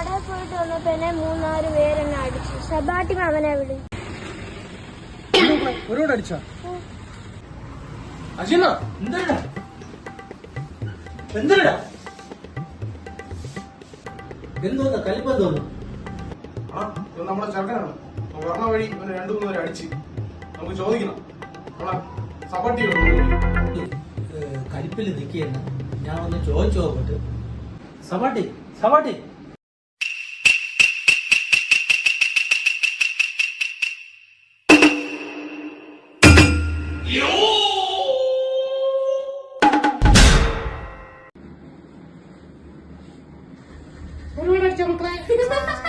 കടയിൽ പോയിട്ട് വന്നപ്പോ എന്നെ മൂന്നാൽ പേരെന്നെ അടിച്ചു. സബാട്ടി അവനെ വിളി ഒരുപാട് അടിച്ചാ? അജിന എന്തരടാ എന്തരടാ എന്തോന്നാ? കലിപ്പം തോന്നുന്നു ആ ഇത് നമ്മുടെ ചെറുക്കനാണ്. അവൻ വരണ വഴി ഇവനെ രണ്ടു മൂന്ന് പേരെ അടിച്ച് നമുക്ക് ചോദിക്കണം. നമ്മളെ സപ്പോർട്ട് കലിപ്പിൽ നിൽക്കുകയാണ് ഞാൻ ഒന്ന് ചോദിച്ചു നോക്കട്ടെ. സബാട്ടി സവാട്ടി ഒരുപാട് അടിച്ച മക്കളെ